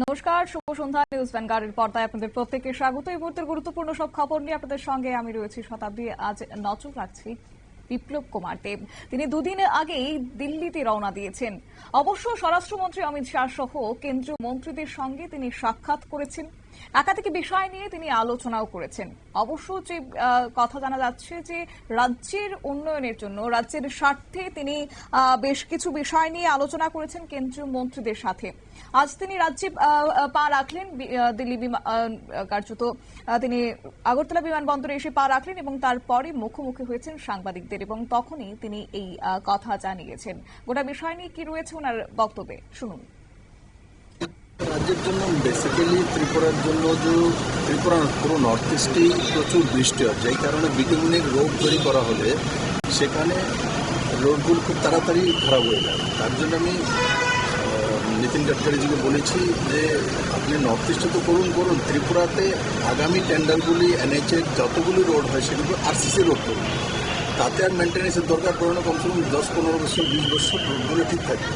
নমস্কার, শুভ সন্ধ্যা, নিউজ ভ্যানগার্ডের পর্দায় আপনাদের প্রত্যেককে স্বাগত। এই মুহূর্তের গুরুত্বপূর্ণ সব খবর নিয়ে আপনাদের সঙ্গে আমি রয়েছি শতাব্দী। আজ নজর রাখছি বিপ্লব কুমার দেব। তিনি দুদিন আগেই দিল্লিতে রওনা দিয়েছেন। অবশ্য স্বরাষ্ট্রমন্ত্রী অমিত শাহ সহ কেন্দ্রীয় মন্ত্রীদের সঙ্গে তিনি সাক্ষাৎ করেছেন। একাধিক বিষয় নিয়ে তিনি আলোচনাও করেছেন। অবশ্য যে কথা জানা যাচ্ছে যে, রাজ্যের উন্নয়নের জন্য, রাজ্যের স্বার্থে তিনি বেশ কিছু বিষয় নিয়ে আলোচনা করেছেন কেন্দ্রীয় মন্ত্রীদের সাথে। আজ তিনি রাজ্যে পা রাখলেন দিল্লি কার্যত তিনি আগরতলা বিমানবন্দরে এসে পা রাখলেন এবং তারপরে মুখোমুখি হয়েছেন সাংবাদিকদের এবং তখনই তিনি এই কথা জানিয়েছেন। গোটা বিষয় নিয়ে কি রয়েছে ওনার বক্তব্যে? শুনুন। রাজ্যের জন্য বেসিক্যালি ত্রিপুরার জন্য যে ত্রিপুরা না, পুরো নর্থ ইস্টেই প্রচুর বৃষ্টি হয় যেই কারণে বিটুমিনের রোড তৈরি করা হলে সেখানে রোডগুলো খুব তাড়াতাড়ি খারাপ হয়ে যায়। তার জন্য আমি নীতিন গাডকারিজিকে বলেছি যে আপনি নর্থ ইস্টে তো করুন করুন। ত্রিপুরাতে আগামী টেন্ডারগুলি এনএইচের যতগুলি রোড হয় সেগুলো আরসিসি রোড করুন। তাতে আর মেনটেন্যান্সের দরকার পড়ে না, কমসে কম দশ পনেরো বছর, বিশ বছর রোডগুলো ঠিক থাকে।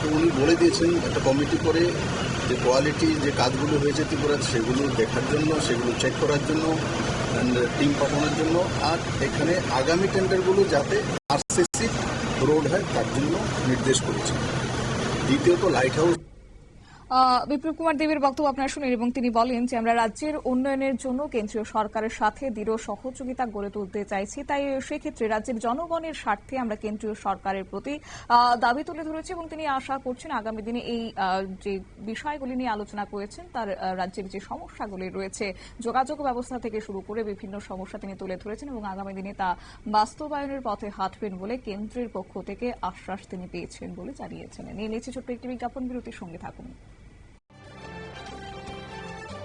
তো উনি বলে দিয়েছেন, একটা কমিটি করে যে কোয়ালিটি যে কাজগুলো হয়েছে ত্রিপুরাতে, সেগুলো দেখার জন্য, সেগুলো চেক করার জন্য টিম পাঠানোর জন্য। আর এখানে আগামী টেন্ডারগুলো যাতে আরসিসি রোড হয়, তার জন্য নির্দেশ করেছে। দ্বিতীয়ত লাইট হাউস বিপ্লব কুমার দেবের বক্তব্য আপনারা শুনেন, এবং তিনি বলেন যে আমরা রাজ্যের উন্নয়নের জন্য কেন্দ্রীয় সরকারের সাথে দৃঢ় সহযোগিতা গড়ে তুলতে চাইছি। তাই সেক্ষেত্রে রাজ্যের জনগণের স্বার্থে আমরা কেন্দ্রীয় সরকারের প্রতি দাবি তুলে ধরেছি, এবং তিনি আশা করছেন আগামী দিনে এই যে বিষয়গুলি নিয়ে আলোচনা করেছেন, তার রাজ্যের যে সমস্যাগুলি রয়েছে, যোগাযোগ ব্যবস্থা থেকে শুরু করে বিভিন্ন সমস্যা তিনি তুলে ধরেছেন, এবং আগামী দিনে তা বাস্তবায়নের পথে হাঁটবেন বলে কেন্দ্রের পক্ষ থেকে আশ্বাস তিনি পেয়েছেন বলে জানিয়েছেন। নিয়ে নিচ্ছে ছোট্ট একটি বিজ্ঞাপন, বিরতির সঙ্গে থাকুন।